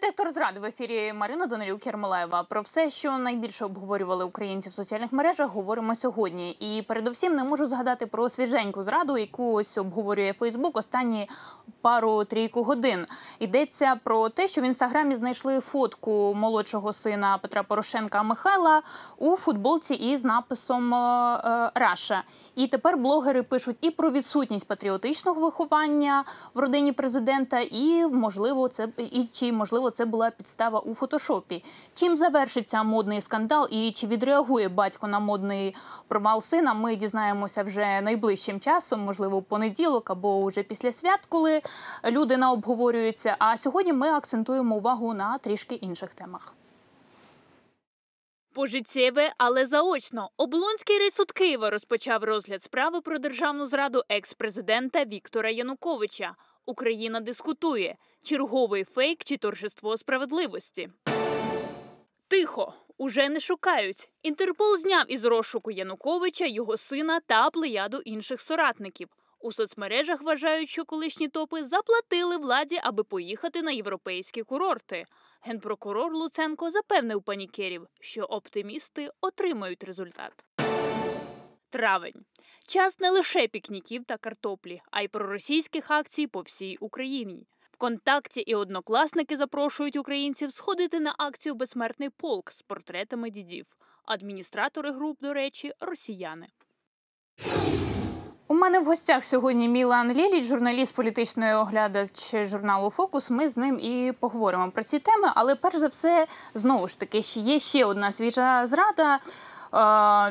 Детектор зради в ефірі Марина Данилюк Ярмолаєва. Про все, що найбільше обговорювали українці в соціальних мережах, говоримо сьогодні. І передусім не можу згадати про свіженьку зраду, яку ось обговорює Фейсбук останні пару-трійку годин. Йдеться про те, що в інстаграмі знайшли фотку молодшого сина Петра Порошенка Михайла у футболці із написом е, Раша. І тепер блогери пишуть і про відсутність патріотичного виховання в родині президента, і можливо, це і чи можливо це була підстава у фотошопі. Чим завершиться модний скандал, і чи відреагує батько на модний провал сина? Ми дізнаємося вже найближчим часом, можливо, понеділок або вже після свят, коли люди на обговорюються. А сьогодні ми акцентуємо увагу на трішки інших темах. Пожиттєве, але заочно. Облонський райсуд Києва розпочав розгляд справи про державну зраду екс-президента Віктора Януковича. Україна дискутує черговий фейк чи торжество справедливості. Тихо уже не шукають. Інтерпол зняв із розшуку Януковича, його сина та плеяду інших соратників. У соцмережах вважають, що колишні топи заплатили владі, аби поїхати на європейські курорти. Генпрокурор Луценко запевнив панікерів, що оптимісти отримають результат. Травень час не лише пікніків та картоплі, а й проросійських акцій по всій Україні. Вконтакті і однокласники запрошують українців сходити на акцію Безсмертний полк з портретами дідів. Адміністратори груп, до речі, росіяни. У мене в гостях сьогодні Мілан Ліліч, журналіст політичної оглядач журналу Фокус. Ми з ним і поговоримо про ці теми. Але перш за все, знову ж таки, є ще одна свіжа зрада.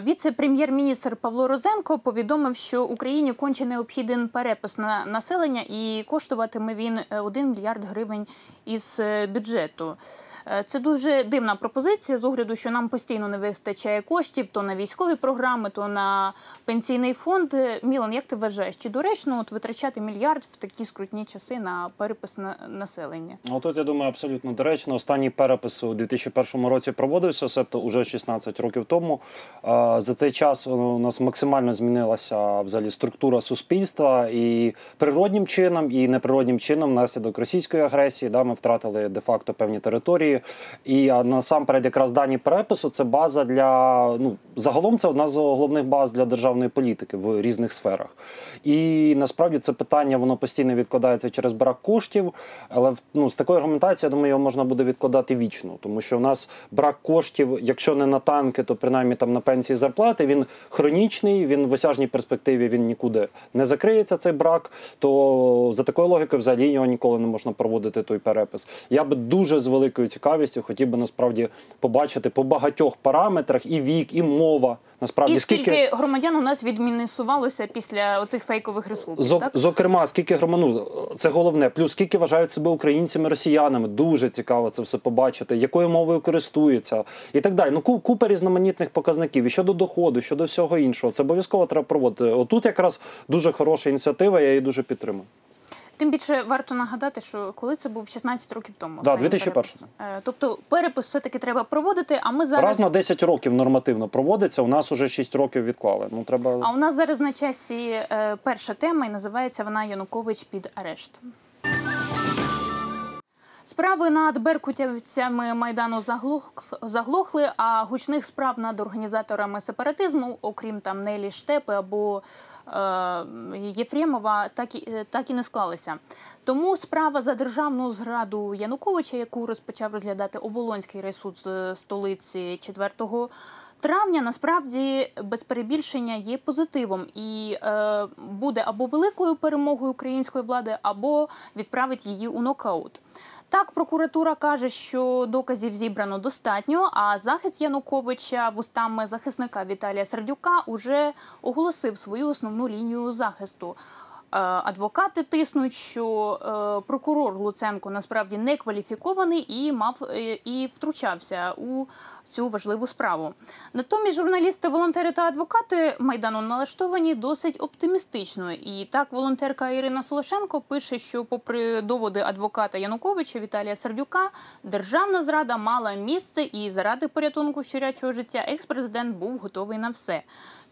Віце-прем'єр-міністр Павло Розенко повідомив, що Україні конче необхідний перепис на населення і коштуватиме він 1 мільярд гривень із е, бюджету. Е, це дуже дивна пропозиція з огляду, що нам постійно не вистачає коштів то на військові програми, то на пенсійний фонд. Е, Мілан, як ти вважаєш, чи доречно от витрачати мільярд в такі скрутні часи на перепис на населення? Ну тут я думаю, абсолютно доречно. Останній перепис у 2001 році проводився, себто уже 16 років тому. За цей час у нас максимально змінилася взагалі структура суспільства і природнім чином, і неприроднім чином, внаслідок російської агресії, да, ми втратили де-факто певні території. І насамперед, якраз дані перепису це база для ну загалом це одна з головних баз для державної політики в різних сферах. І насправді це питання воно постійно відкладається через брак коштів. Але ну, з такою аргументацією, я думаю, його можна буде відкладати вічно, тому що у нас брак коштів, якщо не на танки, то принаймні там на пенсії зарплати. Він хронічний, він в осяжній перспективі він нікуди не закриється. Цей брак. То за такою логікою, взагалі його ніколи не можна проводити той перепис. Я би дуже з великою цікавістю хотів би насправді побачити по багатьох параметрах і вік, і мова. Насправді і скільки, скільки громадян у нас відмінусувалося після оцих фейкових республік? Зок, так? Зокрема, скільки громадян, це головне. Плюс скільки вважають себе українцями, росіянами. Дуже цікаво це все побачити, якою мовою користуються і так далі. Ну купа різноманітних показників і щодо доходу, щодо всього іншого. Це обов'язково треба проводити. Отут якраз дуже хороша ініціатива. Я її дуже підтримую. Тим більше варто нагадати, що коли це був 16 років тому. Да, 2001. Е, тобто перепис все-таки треба проводити, а ми зараз... Раз на 10 років нормативно проводиться, у нас уже 6 років відклали. Ну, треба... А у нас зараз на часі е, перша тема і називається вона Янукович під арешт. Справи над беркутівцями майдану заглохли, а гучних справ над організаторами сепаратизму, окрім там Нелі Штепи або е, Єфремова, так і так і не склалися. Тому справа за державну зраду Януковича, яку розпочав розглядати Оболонський райсуд з столиці 4 Травня насправді без перебільшення є позитивом і е, буде або великою перемогою української влади, або відправить її у нокаут. Так, прокуратура каже, що доказів зібрано достатньо. А захист Януковича вустами захисника Віталія Сердюка уже оголосив свою основну лінію захисту. Е, адвокати тиснуть, що е, прокурор Луценко насправді не кваліфікований і мав е, і втручався у цю важливу справу. Натомість журналісти, волонтери та адвокати майдану налаштовані досить оптимістично. І так, волонтерка Ірина Солошенко пише, що, попри доводи адвоката Януковича Віталія Сердюка, державна зрада мала місце, і заради порятунку щурячого життя екс-президент був готовий на все.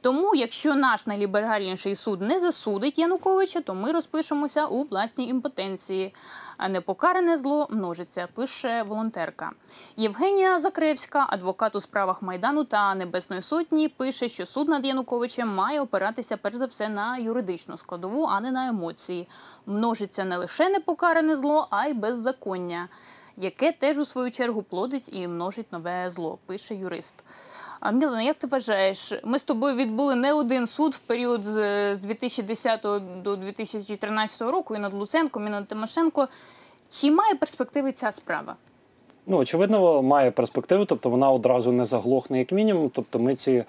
Тому, якщо наш найліберальніший суд не засудить Януковича, то ми розпишемося у власній імпотенції. А непокаране зло множиться, пише волонтерка. Євгенія Закревська, адвокат у справах Майдану та Небесної Сотні, пише, що суд над Януковичем має опиратися перш за все на юридичну складову, а не на емоції. Множиться не лише непокаране зло, а й беззаконня, яке теж у свою чергу плодить і множить нове зло, пише юрист. А як ти вважаєш, ми з тобою відбули не один суд в період з 2010 до 2013 року і над Луценком, і над Тимошенко. Чи має перспективи ця справа? Ну, очевидно, має перспективу, тобто вона одразу не заглохне, як мінімум. Тобто ми ці е,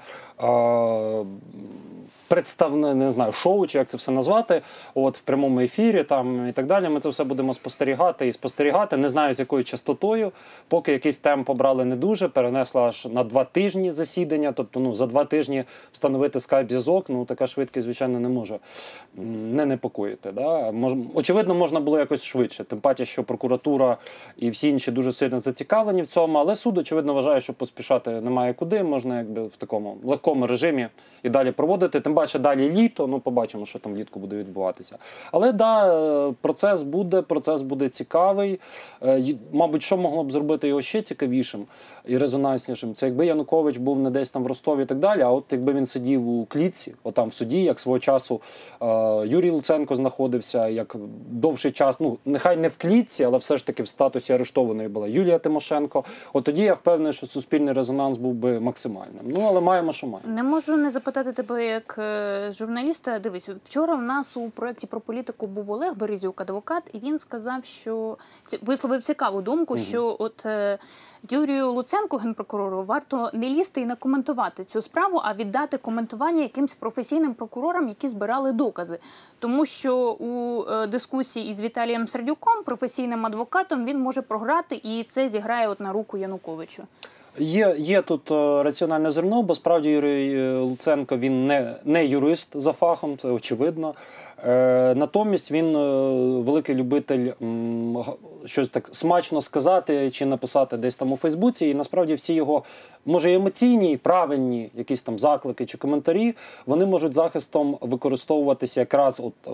представне, не знаю, шоу, чи як це все назвати, от в прямому ефірі там і так далі. Ми це все будемо спостерігати і спостерігати. Не знаю, з якою частотою, поки якийсь темп обрали не дуже, перенесла аж на два тижні засідання. Тобто, ну за два тижні встановити скайп-зв'язок, ну така швидкість, звичайно, не може не непокоїти. Да? Мож, очевидно, можна було якось швидше. Тим паче, що прокуратура і всі інші дуже сильно зацікавлені в цьому, але суд, очевидно, вважає, що поспішати немає куди. Можна якби в такому легкому режимі і далі проводити. Тим паче далі літо. Ну побачимо, що там влітку буде відбуватися. Але да, е, процес буде, процес буде цікавий. Е, Мабуть, що могло б зробити його ще цікавішим і резонанснішим. Це якби Янукович був не десь там в Ростові і так далі. А от якби він сидів у клітці, отам в суді, як свого часу е, Юрій Луценко знаходився, як довший час, ну нехай не в клітці, але все ж таки в статусі арештованої була Юлія Тимошенко. От тоді я впевнений, що суспільний резонанс був би максимальним. Ну але маємо, що маємо. Не можу не запитати тебе як журналіста. Дивись, вчора в нас у проєкті про політику був Олег Березюк, адвокат, і він сказав, що висловив цікаву думку, Мгм. що от е, Юрію Луценку, генпрокурору, варто не лізти і не коментувати цю справу, а віддати коментування якимсь професійним прокурорам, які збирали докази. Тому що у е, дискусії із Віталієм Сердюком, професійним адвокатом, він може програти, і це зіграє от на руку Януковичу. Є, є тут е, раціональне зерно, бо справді Юрій е, Луценко він не, не юрист за фахом, це очевидно. Е, натомість він е, великий любитель щось так смачно сказати чи написати десь там у Фейсбуці. І насправді всі його, може, емоційні, правильні якісь там заклики чи коментарі, вони можуть захистом використовуватися якраз от е,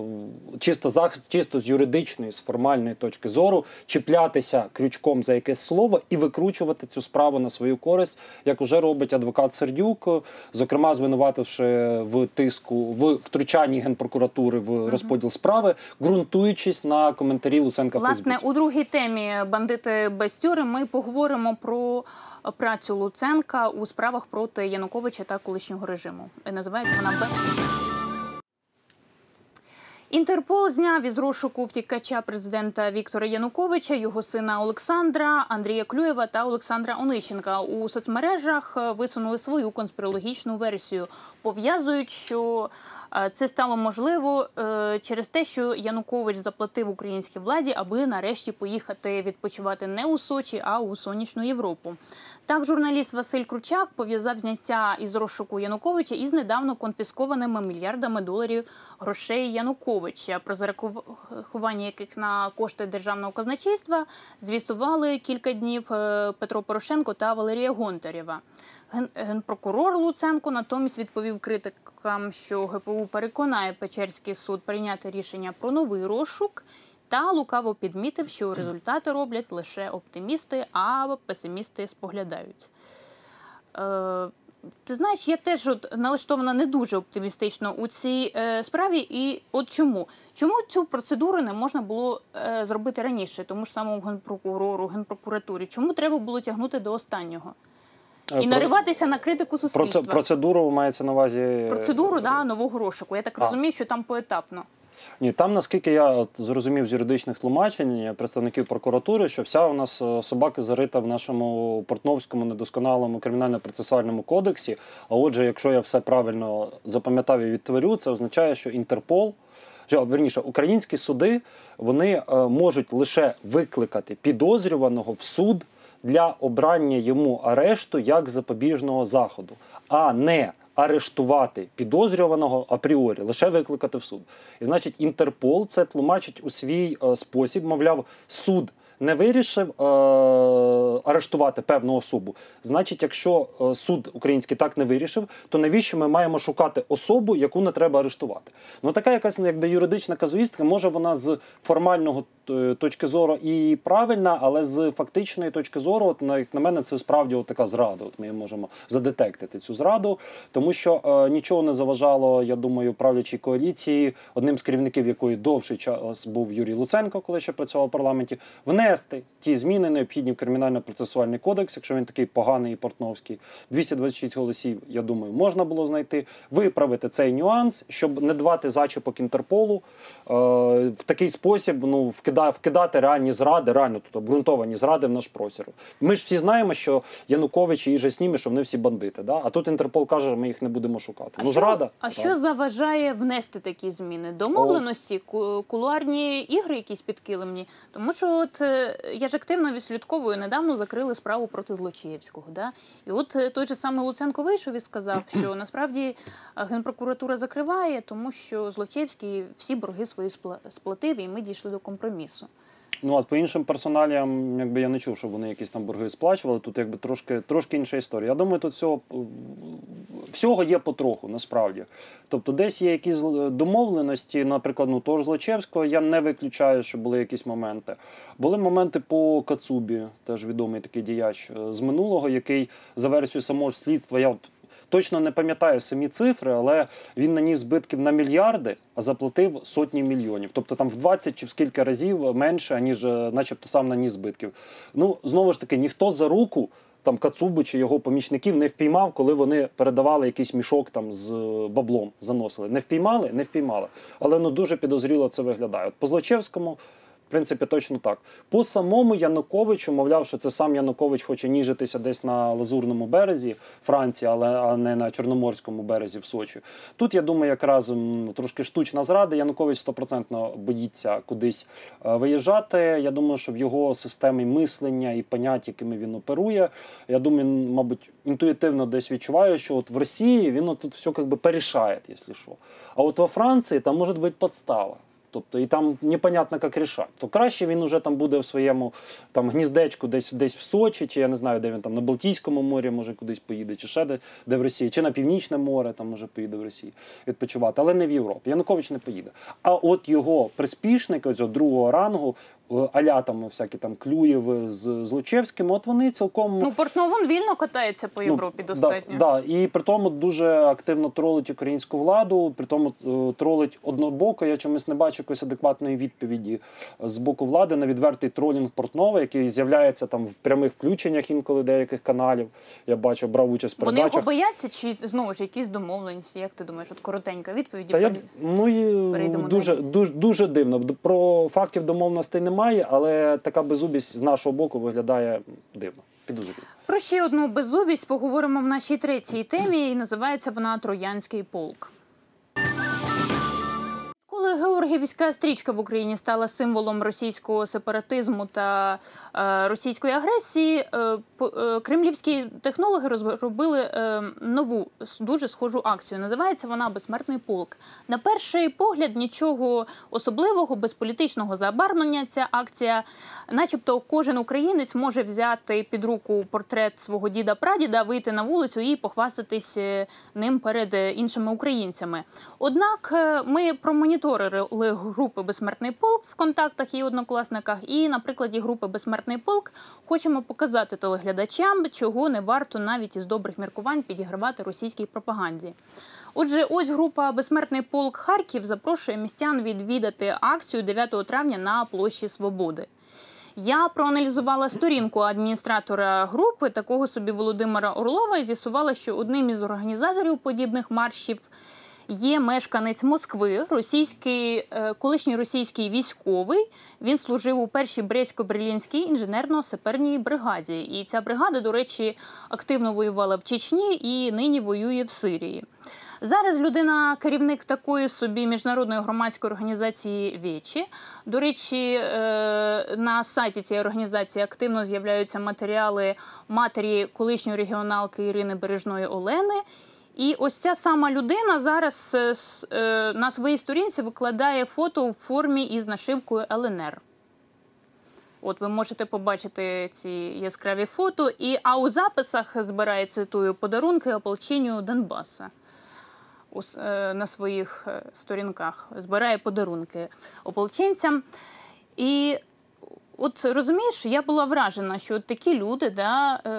чисто захист, чисто з юридичної, з формальної точки зору, чіплятися крючком за якесь слово і викручувати цю справу на свою користь, як уже робить адвокат Сердюк, зокрема звинувативши в тиску в втручанні генпрокуратури в розподіл справи, ґрунтуючись на коментарі Луценка Власне, Фейсбуці. у другій темі бандити без тюри» ми поговоримо про працю Луценка у справах проти Януковича та колишнього режиму. Називається вона. Інтерпол зняв із розшуку втікача президента Віктора Януковича, його сина Олександра, Андрія Клюєва та Олександра Онищенка. У соцмережах е, висунули свою конспірологічну версію. Пов'язують, що е, це стало можливо е, через те, що Янукович заплатив українській владі, аби нарешті поїхати відпочивати не у Сочі, а у сонячну Європу. Так, журналіст Василь Кручак пов'язав зняття із розшуку Януковича із недавно конфіскованими мільярдами доларів грошей Януковича, про зарахування яких на кошти державного казначейства звістували кілька днів е, Петро Порошенко та Валерія Гонтарєва. Ген- Генпрокурор Луценко натомість відповів критикам, що ГПУ переконає Печерський суд прийняти рішення про новий розшук. Та лукаво підмітив, що результати роблять лише оптимісти, а песимісти споглядають. Е, ти знаєш, я теж от налаштована не дуже оптимістично у цій е, справі. І от чому? Чому цю процедуру не можна було е, зробити раніше, тому ж самому генпрокурору, генпрокуратурі? Чому треба було тягнути до останнього? Е, І про- нариватися на критику суспільства? процедуру мається на увазі Процедуру да, нового розшуку. Я так А. розумію, що там поетапно. Ні, там, наскільки я зрозумів з юридичних тлумачень представників прокуратури, що вся у нас е, собака зарита в нашому портновському недосконалому кримінально-процесуальному кодексі. А отже, якщо я все правильно запам'ятав і відтворю, це означає, що Інтерпол. Що, верніше, українські суди вони е, можуть лише викликати підозрюваного в суд для обрання йому арешту як запобіжного заходу, а не арештувати підозрюваного апріорі, лише викликати в суд. І значить, Інтерпол це тлумачить у свій е, спосіб, мовляв, суд не вирішив е, арештувати певну особу. Значить, якщо е, суд український так не вирішив, то навіщо ми маємо шукати особу, яку не треба арештувати? Ну така якась ну, якби юридична казуїстика, може вона з формального е, точки зору і правильна, але з фактичної точки зору, от на як на мене, це справді от така зрада. От ми можемо задетектити цю зраду, тому що е, нічого не заважало, я думаю, правлячій коаліції, одним з керівників якої довший час був Юрій Луценко, коли ще працював в парламенті, внести ті зміни необхідні в кримінально-процесуальний кодекс, якщо він такий поганий і портновський. 226 голосів, я думаю, можна було знайти, виправити цей нюанс, щоб не давати зачіпок Інтерполу е, в такий спосіб, ну вкида, вкидати реальні зради, реально тут обґрунтовані зради в наш простір. Ми ж всі знаємо, що Янукович і же з що вони всі бандити. Да? А тут Інтерпол каже, ми їх не будемо шукати. А ну, що, зрада. а зрада. що заважає внести такі зміни? Домовленості, ку- кулуарні ігри, якісь підкилимні? Тому що от е, я ж активно відслідковую, недавно закрили справу проти Злочиєвського. Да? І от е, той же самий Луценко вийшов і сказав, що насправді е, генпрокуратура закриває, тому що Злочиєвський всі борги свої сплатив, і ми дійшли до компромісу. Ну, а по іншим персоналіям, якби я не чув, щоб вони якісь там борги сплачували. Тут якби трошки, трошки інша історія. Я думаю, тут всього, всього є потроху, насправді. Тобто, десь є якісь домовленості, наприклад, ну того ж Злочевського, я не виключаю, що були якісь моменти. Були моменти по Кацубі, теж відомий такий діяч е, з минулого, який за версією самого слідства, я от точно не пам'ятаю самі цифри, але він наніс збитків на мільярди, а заплатив сотні мільйонів. Тобто там в 20 чи в скільки разів менше, аніж е, начебто сам наніс збитків. Ну, знову ж таки, ніхто за руку. Там Кацубу чи його помічників не впіймав, коли вони передавали якийсь мішок там з е, баблом, заносили. Не впіймали, не впіймали. Але ну дуже підозріло це виглядає. От по Злочевському, в принципі, точно так. По самому Януковичу, мовляв, що це сам Янукович хоче ніжитися десь на лазурному березі Франції, але а не на Чорноморському березі в Сочі. Тут я думаю, якраз трошки штучна зрада. Янукович стопроцентно боїться кудись е, виїжджати. Я думаю, що в його системі мислення і понять, якими він оперує, я думаю, він, мабуть, інтуїтивно десь відчуває, що от в Росії він тут все как би порішає, якщо що. А от во Франції там може бути підстава. Тобто і там непонятно, як рішати. То краще він уже там буде в своєму там гніздечку, десь десь в Сочі, чи я не знаю, де він там на Балтійському морі, може кудись поїде, чи ще де, де в Росії, чи на Північне море, там може поїде в Росії відпочивати, але не в Європі. Янукович не поїде. А от його приспішники, оцього другого рангу, е, аля там всякі там Клюєви з Злочевським, от вони цілком Ну, Портновон вільно катається по Європі Ну, достатньо. Да, да. І при тому дуже активно тролить українську владу, при тому е, тролить однобоко. Я чомусь не бачу якоїсь адекватної відповіді з боку влади на відвертий тролінг Портнова, який з'являється там в прямих включеннях інколи деяких каналів. Я бачу, брав участь в Вони його бояться, чи знову ж якісь домовленості? Як ти думаєш? От коротенька відповідь. Та я ну і дуже, дуже дуже дивно. Про фактів домовленостей немає, але така беззубість з нашого боку виглядає дивно. Підозрюю. Про ще одну беззубість поговоримо в нашій третій темі, і називається вона Троянський полк. Коли Георгіївська стрічка в Україні стала символом російського сепаратизму та е, російської агресії, е, е, кремлівські технологи розробили нову дуже схожу акцію. Називається вона Безсмертний полк. На перший погляд нічого особливого, без політичного забарвлення. Ця акція, начебто, кожен українець може взяти під руку портрет свого діда прадіда, вийти на вулицю і похвастатись ним перед іншими українцями. Однак ми промоніторили групи Безсмертний полк в контактах і однокласниках, і на прикладі групи Безсмертний полк хочемо показати телеглядачам, чого не варто навіть із добрих міркувань підігравати російській пропаганді. Отже, ось група Безсмертний полк Харків запрошує містян відвідати акцію 9 травня на площі Свободи. Я проаналізувала сторінку адміністратора групи, такого собі Володимира Орлова, і з'ясувала, що одним із організаторів подібних маршів є мешканець Москви, російський, е, колишній російський військовий. Він служив у першій Брестсько-Берлінській інженерно-саперній бригаді. І ця бригада, до речі, активно воювала в Чечні і нині воює в Сирії. Зараз людина керівник такої собі міжнародної громадської організації Вічі. До речі, е, на сайті цієї організації активно з'являються матеріали матері колишньої регіоналки Ірини Бережної Олени. І ось ця сама людина зараз е, е, на своїй сторінці викладає фото у формі із нашивкою ЛНР. От ви можете побачити ці яскраві фото. І, а у записах збирає, цитую, подарунки ополченню Донбаса. Е, на своїх сторінках збирає подарунки ополченцям. І от розумієш, я була вражена, що такі люди да, е,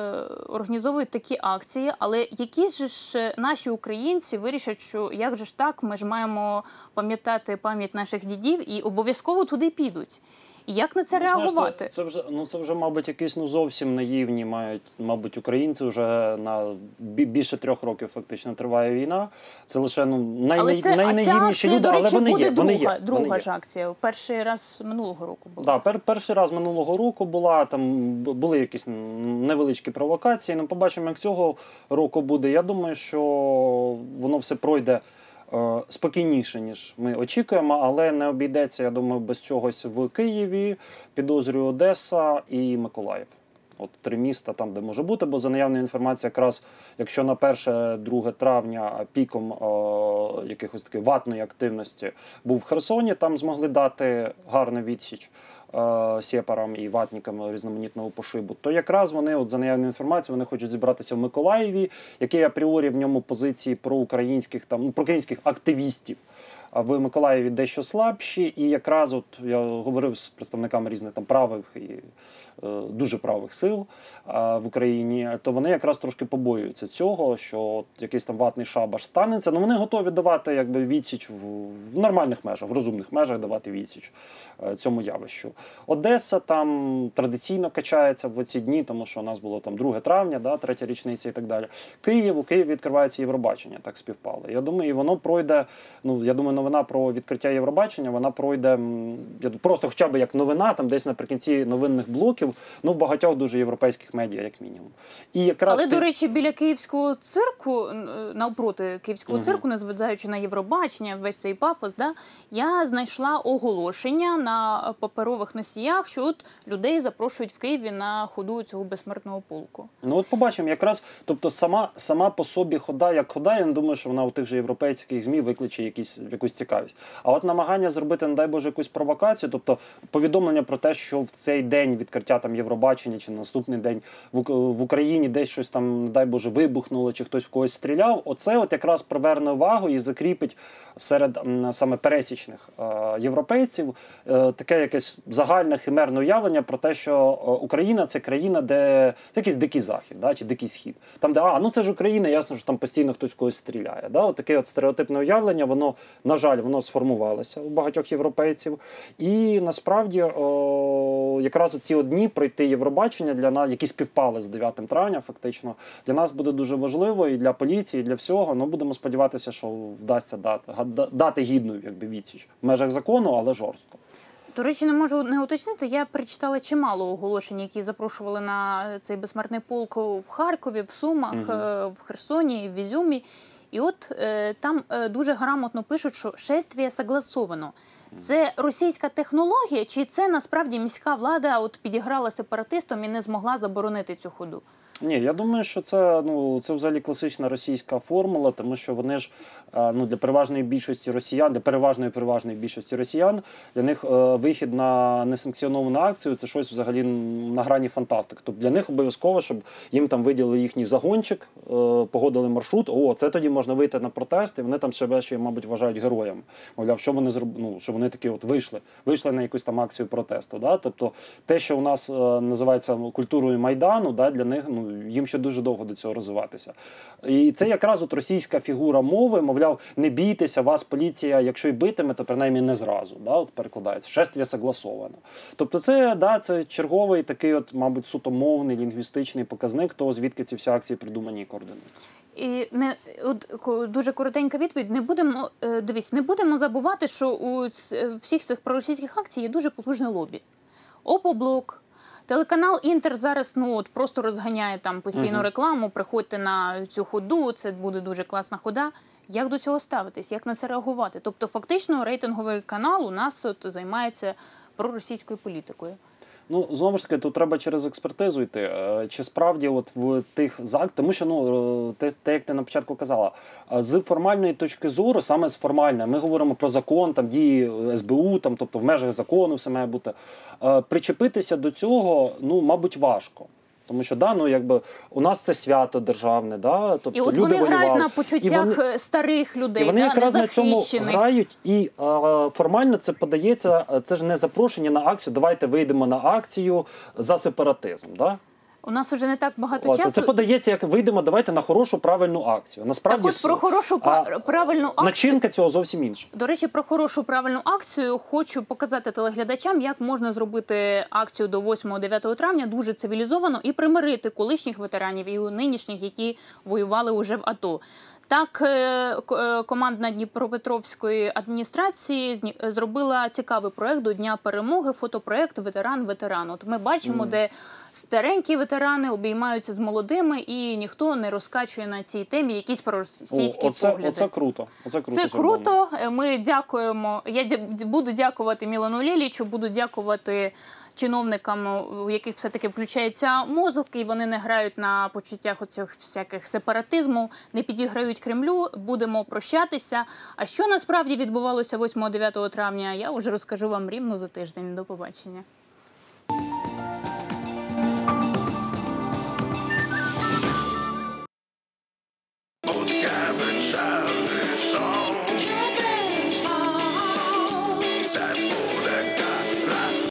організовують такі акції, але які ж ж наші українці вирішать, що як же ж так, ми ж маємо пам'ятати пам'ять наших дідів і обов'язково туди підуть. І як на це Ну, реагувати? Це, це вже ну це вже, мабуть, якісь ну зовсім наївні мають, мабуть, українці вже на більше трьох років фактично триває війна. Це лише ну най, але це, ця найнаївніші люди, але вони є. друга, Вони є. друга вони ж акція. Перший раз минулого року була. Да, пер, перший раз минулого року була там були якісь невеличкі провокації. Ну, побачимо, як цього року буде. Я думаю, що воно все пройде спокійніше, ніж ми очікуємо, але не обійдеться, я думаю, без чогось в Києві, підозрюю Одеса і Миколаїв. От три міста там, де може бути, бо за наявною інформацією, якраз якщо на 1-2 травня піком е, якихось такої ватної активності був в Херсоні, там змогли дати гарну відсіч е, сєпарам і ватникам різноманітного пошибу, то якраз вони, от за наявною інформацією, вони хочуть зібратися в Миколаєві, який апріорі в ньому позиції проукраїнських там ну, проукраїнських активістів. А в Миколаєві дещо слабші, і якраз от я говорив з представниками різних там правих і е, дуже правих сил е, в Україні, то вони якраз трошки побоюються цього, що от якийсь там ватний шабаш станеться. Ну вони готові давати якби відсіч в, в нормальних межах, в розумних межах давати відсіч е, цьому явищу. Одеса там традиційно качається в ці дні, тому що у нас було там 2 травня, да, третя річниця і так далі. Київ у Києві відкривається Євробачення, так співпало. Я думаю, і воно пройде. Ну я думаю, новина про відкриття Євробачення вона пройде просто хоча б як новина, там десь наприкінці новинних блоків, ну в багатьох дуже європейських медіа, як мінімум. І якраз Але, під- до речі, біля київського цирку, е, навпроти київського Мгм. цирку, незважаючи на Євробачення, весь цей пафос, да, я знайшла оголошення на паперових носіях, що от людей запрошують в Києві на ходу цього безсмертного полку. Ну от побачимо, якраз, тобто сама, сама по собі хода, як хода, я не думаю, що вона у тих же європейських ЗМІ викличе якісь, якусь цікавість. А от намагання зробити, не дай Боже, якусь провокацію, тобто повідомлення про те, що в цей день відкриття там Євробачення чи на наступний день в, Україні десь щось там, не дай Боже, вибухнуло, чи хтось в когось стріляв, оце от якраз приверне увагу і закріпить серед саме пересічних е, європейців е, таке якесь загальне химерне уявлення про те, що е, Україна це країна, де якийсь дикий захід, да, чи дикий схід. Там, де а, ну це ж Україна, ясно, що там постійно хтось в когось стріляє. Да? От таке от стереотипне уявлення, воно, на жаль, воно сформувалося у багатьох європейців. І насправді о, якраз у ці от дні пройти Євробачення для нас, які співпали з 9 травня, фактично, для нас буде дуже важливо і для поліції, і для всього. Ну будемо сподіватися, що вдасться дати, дати гідну якби відсіч в межах закону, але жорстко. До речі, не можу не уточнити. Я перечитала чимало оголошень, які запрошували на цей безсмертний полк в Харкові, в Сумах, е, в Херсоні, в Ізюмі. І от е, там е, дуже грамотно пишуть, що шествіє согласовано. Це російська технологія, чи це насправді міська влада от підіграла сепаратистам і не змогла заборонити цю ходу? Ні, я думаю, що це ну це взагалі класична російська формула, тому що вони ж е, ну для переважної більшості росіян, для переважної переважної більшості росіян, для них е, вихід на несанкціоновану акцію це щось взагалі на грані фантастики. Тобто для них обов'язково, щоб їм там виділили їхній загончик, е, погодили маршрут. О, це тоді можна вийти на протест, і вони там себе ще, мабуть, вважають героями. Мовляв, що вони зроб... ну, що вони такі от вийшли, вийшли на якусь там акцію протесту. Да? Тобто те, що у нас е, називається культурою майдану, да, для них ну їм ще дуже довго до цього розвиватися. І це якраз от російська фігура мови, мовляв, не бійтеся, вас поліція, якщо й битиме, то принаймні не зразу. Да, от перекладається. Шествие согласовано. Тобто, це да, це черговий такий, от, мабуть, суто мовний лінгвістичний показник того, звідки ці всі акції придумані і координуються. І не от дуже коротенька відповідь. Не будемо е, дивись, не будемо забувати, що у е, всіх цих проросійських акцій є дуже потужне лобі. Опоблок. Телеканал Інтер зараз ну от просто розганяє там постійну рекламу. Приходьте на цю ходу, це буде дуже класна хода. Як до цього ставитись? Як на це реагувати? Тобто, фактично, рейтинговий канал у нас от займається проросійською політикою. Ну знову ж таки, тут треба через експертизу йти. Е, Чи справді, от в тих зак, тому що ну е, те, те, як ти на початку казала, е, з формальної точки зору, саме з формальної, ми говоримо про закон, там дії СБУ, там, тобто в межах закону все має бути. Причепитися до цього, ну мабуть, важко. Тому що да, ну якби у нас це свято державне, да, тобто І от люди вони воювали. грають на почуттях вони- старих людей, І вони да, якраз на цьому грають, і е, формально це подається. Це ж не запрошення на акцію. Давайте вийдемо на акцію за сепаратизм. Да? У нас вже не так багато От, часу. це подається, як вийдемо, давайте на хорошу правильну акцію. Так Насправді ось про хорошу а, правильну акцію. начинка цього зовсім інша. До речі, про хорошу правильну акцію хочу показати телеглядачам, як можна зробити акцію до 8-9 травня дуже цивілізовано і примирити колишніх ветеранів і нинішніх, які воювали уже в АТО. Так, е, е, команда Дніпропетровської адміністрації зні- зробила цікавий проект до Дня перемоги. Фотопроект Ветеран ветеран. От ми бачимо, Мгм. де старенькі ветерани обіймаються з молодими, і ніхто не розкачує на цій темі якісь О, проросійські оце, погляди. оце круто. Оце круто. Це круто. Е, Ми дякуємо. Я буду дякувати Мілану Лєлічу, буду дякувати чиновникам, у яких все-таки включається мозок, і вони не грають на почуттях оцих всяких сепаратизму, не підіграють Кремлю. Будемо прощатися. А що насправді відбувалося 8-9 травня, я вже розкажу вам рівно за тиждень. До побачення.